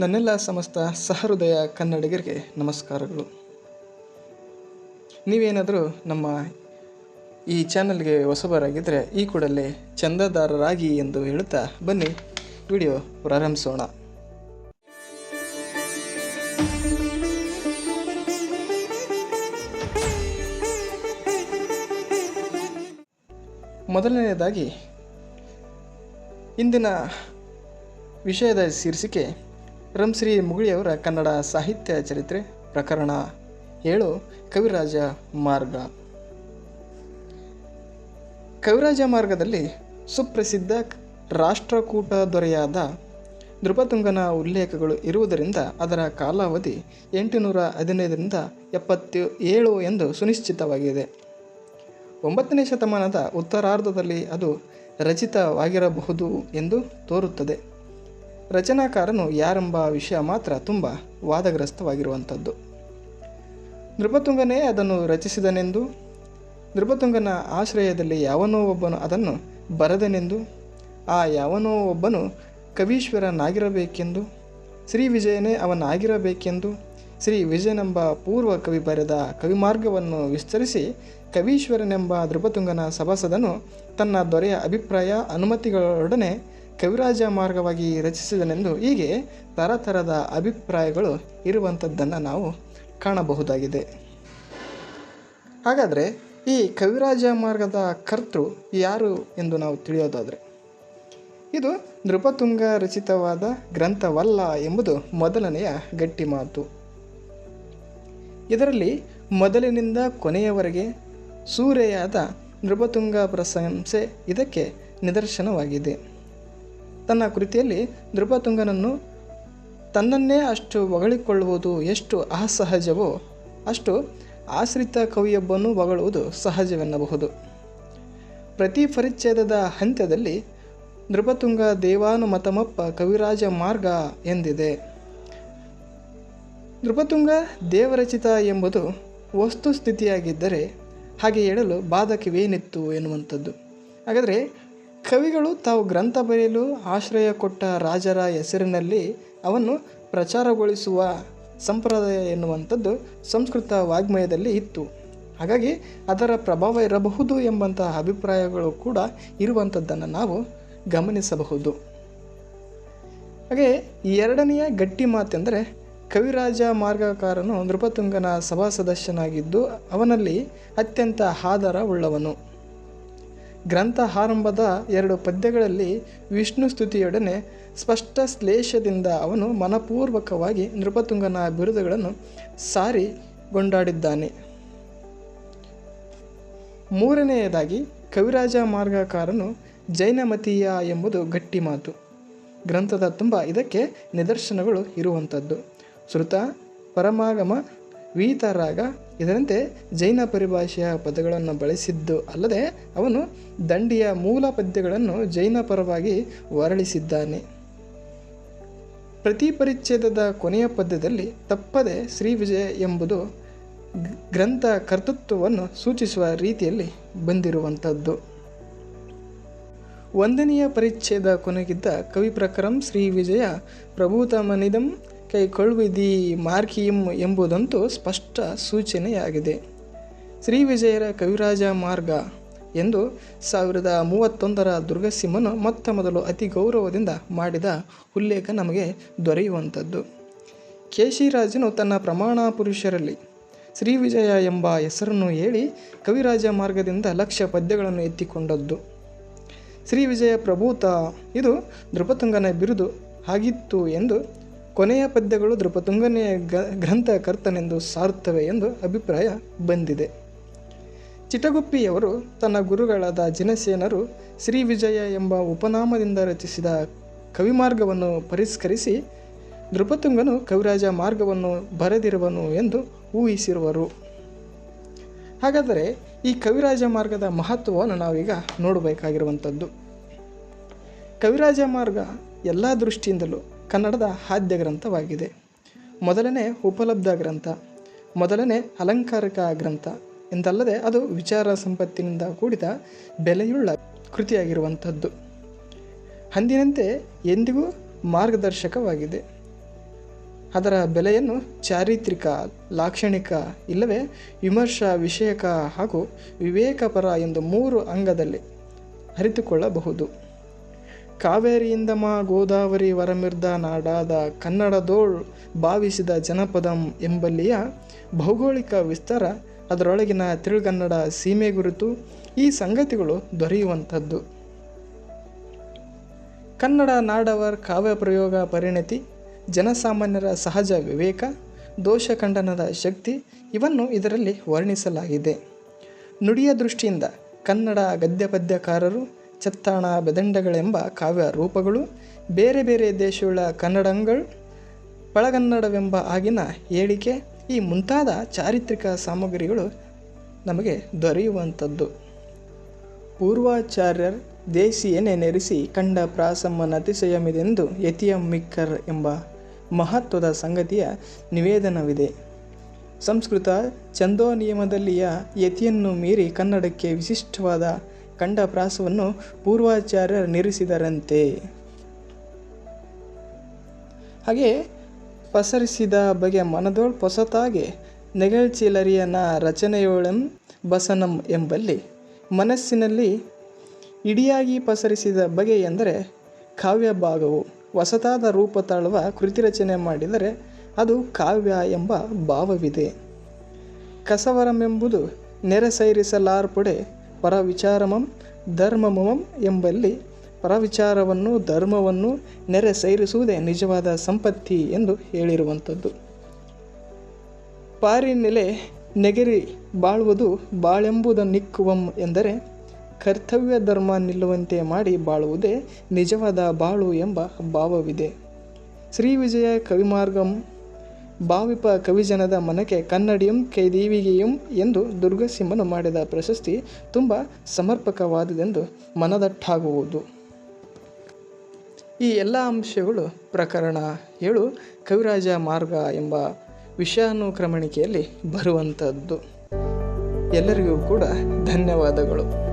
ನನ್ನೆಲ್ಲ ಸಮಸ್ತ ಸಹೃದಯ ಕನ್ನಡಿಗರಿಗೆ ನಮಸ್ಕಾರಗಳು. ನೀವೇನಾದರೂ ನಮ್ಮ ಈ ಚಾನಲ್ಗೆ ಹೊಸಬರಾಗಿದ್ದರೆ ಈ ಕೂಡಲೇ ಚಂದಾದಾರರಾಗಿ ಎಂದು ಹೇಳುತ್ತಾ ಬನ್ನಿ, ವಿಡಿಯೋ ಪ್ರಾರಂಭಿಸೋಣ. ಮೊದಲನೆಯದಾಗಿ, ಇಂದಿನ ವಿಷಯದ ಶೀರ್ಷಿಕೆ ರಂಶ್ರೀ ಮುಗುಳಿಯವರ ಕನ್ನಡ ಸಾಹಿತ್ಯ ಚರಿತ್ರೆ ಪ್ರಕರಣ ಏಳು, ಕವಿರಾಜ ಮಾರ್ಗ. ಕವಿರಾಜ ಮಾರ್ಗದಲ್ಲಿ ಸುಪ್ರಸಿದ್ಧ ರಾಷ್ಟ್ರಕೂಟ ದೊರೆಯಾದ ನೃಪತುಂಗನ ಉಲ್ಲೇಖಗಳು ಇರುವುದರಿಂದ ಅದರ ಕಾಲಾವಧಿ ಎಂಟುನೂರ ಹದಿನೈದರಿಂದ ಎಪ್ಪತ್ತು ಏಳು ಎಂದು ಸುನಿಶ್ಚಿತವಾಗಿದೆ. ಒಂಬತ್ತನೇ ಶತಮಾನದ ಉತ್ತರಾರ್ಧದಲ್ಲಿ ಅದು ರಚಿತವಾಗಿರಬಹುದು ಎಂದು ತೋರುತ್ತದೆ. ರಚನಾಕಾರನು ಯಾರೆಂಬ ವಿಷಯ ಮಾತ್ರ ತುಂಬ ವಾದಗ್ರಸ್ತವಾಗಿರುವಂಥದ್ದು. ನೃಪತುಂಗನೇ ಅದನ್ನು ರಚಿಸಿದನೆಂದು, ನೃಪತುಂಗನ ಆಶ್ರಯದಲ್ಲಿ ಯಾವನೋ ಒಬ್ಬನು ಅದನ್ನು ಬರೆದನೆಂದು, ಆ ಯಾವನೋ ಒಬ್ಬನು ಕವೀಶ್ವರನಾಗಿರಬೇಕೆಂದು, ಶ್ರೀ ವಿಜಯನೇ ಅವನಾಗಿರಬೇಕೆಂದು, ಶ್ರೀ ವಿಜಯನೆಂಬ ಪೂರ್ವ ಕವಿ ಬರೆದ ಕವಿಮಾರ್ಗವನ್ನು ವಿಸ್ತರಿಸಿ ಕವೀಶ್ವರನೆಂಬ ನೃಪತುಂಗನ ಸಭಾಸದನು ತನ್ನ ದೊರೆಯ ಅಭಿಪ್ರಾಯ ಅನುಮತಿಗಳೊಡನೆ ಕವಿರಾಜ ಮಾರ್ಗವಾಗಿ ರಚಿಸಿದನೆಂದು ಹೀಗೆ ತರತರದ ಅಭಿಪ್ರಾಯಗಳು ಇರುವಂಥದ್ದನ್ನು ನಾವು ಕಾಣಬಹುದಾಗಿದೆ. ಹಾಗಾದರೆ ಈ ಕವಿರಾಜ ಮಾರ್ಗದ ಕರ್ತೃ ಯಾರು ಎಂದು ನಾವು ತಿಳಿಯೋದಾದರೆ, ಇದು ನೃಪತುಂಗ ರಚಿತವಾದ ಗ್ರಂಥವಲ್ಲ ಎಂಬುದು ಮೊದಲನೆಯ ಗಟ್ಟಿ ಮಾತು. ಇದರಲ್ಲಿ ಮೊದಲಿನಿಂದ ಕೊನೆಯವರೆಗೆ ಸೂರೆಯಾದ ನೃಪತುಂಗ ಪ್ರಶಂಸೆ ಇದಕ್ಕೆ ನಿದರ್ಶನವಾಗಿದೆ. ತನ್ನ ಕೃತಿಯಲ್ಲಿ ನೃಪತುಂಗನನ್ನು ತನ್ನನ್ನೇ ಅಷ್ಟು ಹೊಗಳಿಕೊಳ್ಳುವುದು ಎಷ್ಟು ಅಸಹಜವೋ ಅಷ್ಟು ಆಶ್ರಿತ ಕವಿಯೊಬ್ಬನು ಹೊಗಳುವುದು ಸಹಜವೆನ್ನಬಹುದು. ಪ್ರತಿ ಪರಿಚ್ಛೇದದ ಹಂತದಲ್ಲಿ ನೃಪತುಂಗ ದೇವಾನುಮತಮಪ್ಪ ಕವಿರಾಜ ಮಾರ್ಗ ಎಂದಿದೆ. ನೃಪತುಂಗ ದೇವರಚಿತ ಎಂಬುದು ವಸ್ತುಸ್ಥಿತಿಯಾಗಿದ್ದರೆ ಹಾಗೆ ಹೇಳಲು ಬಾಧಕವೇನಿತ್ತು ಎನ್ನುವಂಥದ್ದು. ಹಾಗಾದರೆ ಕವಿಗಳು ತಾವು ಗ್ರಂಥ ಬರೆಯಲು ಆಶ್ರಯ ಕೊಟ್ಟ ರಾಜರ ಹೆಸರಿನಲ್ಲಿ ಅವನ್ನು ಪ್ರಚಾರಗೊಳಿಸುವ ಸಂಪ್ರದಾಯ ಎನ್ನುವಂಥದ್ದು ಸಂಸ್ಕೃತ ವಾಗ್ಮಯದಲ್ಲಿ ಇತ್ತು. ಹಾಗಾಗಿ ಅದರ ಪ್ರಭಾವ ಇರಬಹುದು ಎಂಬಂತಹ ಅಭಿಪ್ರಾಯಗಳು ಕೂಡ ಇರುವಂಥದ್ದನ್ನು ನಾವು ಗಮನಿಸಬಹುದು. ಹಾಗೆ ಎರಡನೆಯ ಗಟ್ಟಿ ಮಾತೆಂದರೆ ಕವಿರಾಜ ಮಾರ್ಗಕಾರನು ನೃಪತುಂಗನ ಸಭಾ ಸದಸ್ಯನಾಗಿದ್ದು ಅವನಲ್ಲಿ ಅತ್ಯಂತ ಆಧಾರ ಉಳ್ಳವನು ಗ್ರಂಥ ಆರಂಭದ ಎರಡು ಪದ್ಯಗಳಲ್ಲಿ ವಿಷ್ಣು ಸ್ತುತಿಯೊಡನೆ ಸ್ಪಷ್ಟ ಶ್ಲೇಷದಿಂದ ಅವನು ಮನಪೂರ್ವಕವಾಗಿ ನೃಪತುಂಗನ ಬಿರುದುಗಳನ್ನು ಸಾರಿಗೊಂಡಾಡಿದ್ದಾನೆ ಮೂರನೆಯದಾಗಿ ಕವಿರಾಜ ಮಾರ್ಗಕಾರನು ಜೈನಮತೀಯ ಎಂಬುದು ಗಟ್ಟಿ ಮಾತು. ಗ್ರಂಥದ ತುಂಬ ಇದಕ್ಕೆ ನಿದರ್ಶನಗಳು ಇರುವಂಥದ್ದು. ಶ್ರುತ, ಪರಮಾಗಮ ವೀತರಾಗ ಇದರಂತೆ ಜೈನ ಪರಿಭಾಷೆಯ ಪದಗಳನ್ನು ಬಳಸಿದ್ದು ಅಲ್ಲದೆ ಅವನು ದಂಡಿಯ ಮೂಲ ಪದ್ಯಗಳನ್ನು ಜೈನ ಪರವಾಗಿ ವರಳಿಸಿದ್ದಾನೆ ಪ್ರತಿ ಪರಿಚ್ಛೇದದ ಕೊನೆಯ ಪದ್ಯದಲ್ಲಿ ತಪ್ಪದೆ ಶ್ರೀ ವಿಜಯ ಎಂಬುದು ಗ್ರಂಥ ಕರ್ತೃತ್ವವನ್ನು ಸೂಚಿಸುವ ರೀತಿಯಲ್ಲಿ ಬಂದಿರುವಂಥದ್ದು. ಒಂದನೆಯ ಪರಿಚ್ಛೇದ ಕೊನೆಗಿದ್ದ ಕವಿ ಪ್ರಕರಂ ಶ್ರೀ ವಿಜಯ ಪ್ರಭೂತಮನಿದಂ ಕೈಕೊಳ್ಳುವಿದಿ ಮಾರ್ಕಿಯಂ ಎಂಬುದಂತೂ ಸ್ಪಷ್ಟ ಸೂಚನೆಯಾಗಿದೆ. ಶ್ರೀ ವಿಜಯರ ಕವಿರಾಜ ಮಾರ್ಗ ಎಂದು ಸಾವಿರದ ಮೂವತ್ತೊಂದರ ದುರ್ಗಸಿಂಹನು ಮೊತ್ತ ಮೊದಲು ಅತಿ ಗೌರವದಿಂದ ಮಾಡಿದ ಉಲ್ಲೇಖ ನಮಗೆ ದೊರೆಯುವಂಥದ್ದು. ಕೇಶಿರಾಜನು ತನ್ನ ಪ್ರಮಾಣ ಪುರುಷರಲ್ಲಿ ಶ್ರೀ ವಿಜಯ ಎಂಬ ಹೆಸರನ್ನು ಹೇಳಿ ಕವಿರಾಜ ಮಾರ್ಗದಿಂದ ಲಕ್ಷ ಪದ್ಯಗಳನ್ನು ಎತ್ತಿಕೊಂಡದ್ದು. ಶ್ರೀ ವಿಜಯ ಪ್ರಭೂತ, ಇದು ನೃಪತುಂಗನ ಬಿರುದು ಆಗಿತ್ತು ಎಂದು ಕೊನೆಯ ಪದ್ಯಗಳು ನೃಪತುಂಗನೇ ಗ್ರಂಥಕರ್ತನೆಂದು ಸಾರುತ್ತವೆ ಎಂದು ಅಭಿಪ್ರಾಯ ಬಂದಿದೆ. ಚಿಟಗುಪ್ಪಿಯವರು ತನ್ನ ಗುರುಗಳಾದ ಜಿನಸೇನರು ಶ್ರೀ ವಿಜಯ ಎಂಬ ಉಪನಾಮದಿಂದ ರಚಿಸಿದ ಕವಿಮಾರ್ಗವನ್ನು ಪರಿಷ್ಕರಿಸಿ ದೃಪತುಂಗನು ಕವಿರಾಜ ಮಾರ್ಗವನ್ನು ಬರೆದಿರುವನು ಎಂದು ಊಹಿಸಿರುವರು. ಹಾಗಾದರೆ ಈ ಕವಿರಾಜ ಮಾರ್ಗದ ಮಹತ್ವವನ್ನು ನಾವೀಗ ನೋಡಬೇಕಾಗಿರುವಂಥದ್ದು. ಕವಿರಾಜ ಮಾರ್ಗ ಎಲ್ಲ ದೃಷ್ಟಿಯಿಂದಲೂ ಕನ್ನಡದ ಆದ್ಯ ಗ್ರಂಥವಾಗಿದೆ. ಮೊದಲನೇ ಉಪಲಬ್ಧ ಗ್ರಂಥ, ಮೊದಲನೇ ಅಲಂಕಾರಿಕ ಗ್ರಂಥ ಎಂದಲ್ಲದೆ ಅದು ವಿಚಾರ ಸಂಪತ್ತಿನಿಂದ ಕೂಡಿದ ಬೆಲೆಯುಳ್ಳ ಕೃತಿಯಾಗಿರುವಂಥದ್ದು. ಅಂದಿನಂತೆ ಎಂದಿಗೂ ಮಾರ್ಗದರ್ಶಕವಾಗಿದೆ. ಅದರ ಬೆಲೆಯನ್ನು ಚಾರಿತ್ರಿಕ, ಲಾಕ್ಷಣಿಕ ಇಲ್ಲವೇ ವಿಮರ್ಶಾ ವಿಷಯಕ ಹಾಗೂ ವಿವೇಕಪರ ಎಂದು ಮೂರು ಅಂಗದಲ್ಲಿ ಅರಿತುಕೊಳ್ಳಬಹುದು. ಕಾವೇರಿಯಿಂದ ಮಾ ಗೋದಾವರಿ ವರಮಿರ್ದ ನಾಡಾದ ಕನ್ನಡದೋಳ್ ಭಾವಿಸಿದ ಜನಪದಂ ಎಂಬಲ್ಲಿಯ ಭೌಗೋಳಿಕ ವಿಸ್ತಾರ, ಅದರೊಳಗಿನ ತಿಳುಗನ್ನಡ ಸೀಮೆ ಗುರುತು ಈ ಸಂಗತಿಗಳು ದೊರೆಯುವಂಥದ್ದು. ಕನ್ನಡ ನಾಡವರ್ ಕಾವ್ಯ ಪ್ರಯೋಗ ಪರಿಣತಿ, ಜನಸಾಮಾನ್ಯರ ಸಹಜ ವಿವೇಕ ದೋಷ ಖಂಡನದ ಶಕ್ತಿ ಇವನ್ನು ಇದರಲ್ಲಿ ವರ್ಣಿಸಲಾಗಿದೆ. ನುಡಿಯ ದೃಷ್ಟಿಯಿಂದ ಕನ್ನಡ ಗದ್ಯ ಪದ್ಯಕಾರರು ಚತ್ತಾಣ ಬೆದಂಡಗಳೆಂಬ ಕಾವ್ಯ ರೂಪಗಳು, ಬೇರೆ ಬೇರೆ ದೇಶಗಳ ಕನ್ನಡಂಗಳು, ಪಳಗನ್ನಡವೆಂಬ ಆಗಿನ ಹೇಳಿಕೆ, ಈ ಮುಂತಾದ ಚಾರಿತ್ರಿಕ ಸಾಮಗ್ರಿಗಳು ನಮಗೆ ದೊರೆಯುವಂಥದ್ದು. ಪೂರ್ವಾಚಾರ್ಯರ್ ದೇಶಿಯನೆ ನೆರೆಸಿ ಕಂಡ ಪ್ರಾಸಮ್ಮನತಿಶಯಮಿದೆಂದು ಯತಿಯಂ ಮಿಕ್ಕರ್ ಎಂಬ ಮಹತ್ವದ ಸಂಗತಿಯ ನಿವೇದನವಿದೆ. ಸಂಸ್ಕೃತ ಛಂದೋ ನಿಯಮದಲ್ಲಿಯ ಯತಿಯನ್ನು ಮೀರಿ ಕನ್ನಡಕ್ಕೆ ವಿಶಿಷ್ಟವಾದ ಕಂಡ ಪ್ರಾಸವನ್ನು ಪೂರ್ವಾಚಾರ್ಯರು ನಿರಿಸಿದರಂತೆ. ಹಾಗೆ ಪಸರಿಸಿದ ಬಗೆ ಮನದೋಳ್ ಪೊಸತಾಗೆ ನೆಗಳ್ಚಿಲರಿಯನ ರಚನೆಯೋಳಂ ಬಸನಂ ಎಂಬಲ್ಲಿ ಮನಸ್ಸಿನಲ್ಲಿ ಇಡಿಯಾಗಿ ಪಸರಿಸಿದ ಬಗೆ ಎಂದರೆ ಕಾವ್ಯ ಭಾಗವು ಹೊಸತಾದ ರೂಪ ತಾಳುವ ಕೃತಿ ರಚನೆ ಮಾಡಿದರೆ ಅದು ಕಾವ್ಯ ಎಂಬ ಭಾವವಿದೆ. ಕಸವರಮೆಂಬುದು ನೆರೆಸೈರಿಸಲಾರ್ಪಡೆ ಪರವಿಚಾರಮಂ ಧರ್ಮಮಮಂ ಎಂಬಲ್ಲಿ ಪರವಿಚಾರವನ್ನು ಧರ್ಮವನ್ನು ನೆರೆ ಸೇರಿಸುವುದೇ ನಿಜವಾದ ಸಂಪತ್ತಿ ಎಂದು ಹೇಳಿರುವಂಥದ್ದು. ಪಾರಿನೆಲೆ ನೆಗೆರಿ ಬಾಳುವುದು ಬಾಳೆಂಬುದ ನಿಕ್ಕುವಂ ಎಂದರೆ ಕರ್ತವ್ಯ ಧರ್ಮ ನಿಲ್ಲುವಂತೆ ಮಾಡಿ ಬಾಳುವುದೇ ನಿಜವಾದ ಬಾಳು ಎಂಬ ಭಾವವಿದೆ. ಶ್ರೀ ವಿಜಯ ಕವಿಮಾರ್ಗಂ ಭಾವಿಪ ಕವಿಜನದ ಮನಕ್ಕೆ ಕನ್ನಡಿಯಂ ಕೈದೀವಿಗೆಯಂ ಎಂದು ದುರ್ಗಸಿಂಹನು ಮಾಡಿದ ಪ್ರಶಸ್ತಿ ತುಂಬ ಸಮರ್ಪಕವಾದುದೆಂದು ಮನದಟ್ಟಾಗುವುದು. ಈ ಎಲ್ಲ ಅಂಶಗಳು ಪ್ರಕರಣ ಏಳು, ಕವಿರಾಜ ಮಾರ್ಗ ಎಂಬ ವಿಷಯಾನುಕ್ರಮಣಿಕೆಯಲ್ಲಿ ಬರುವಂಥದ್ದು ಎಲ್ಲರಿಗೂ ಕೂಡ ಧನ್ಯವಾದಗಳು.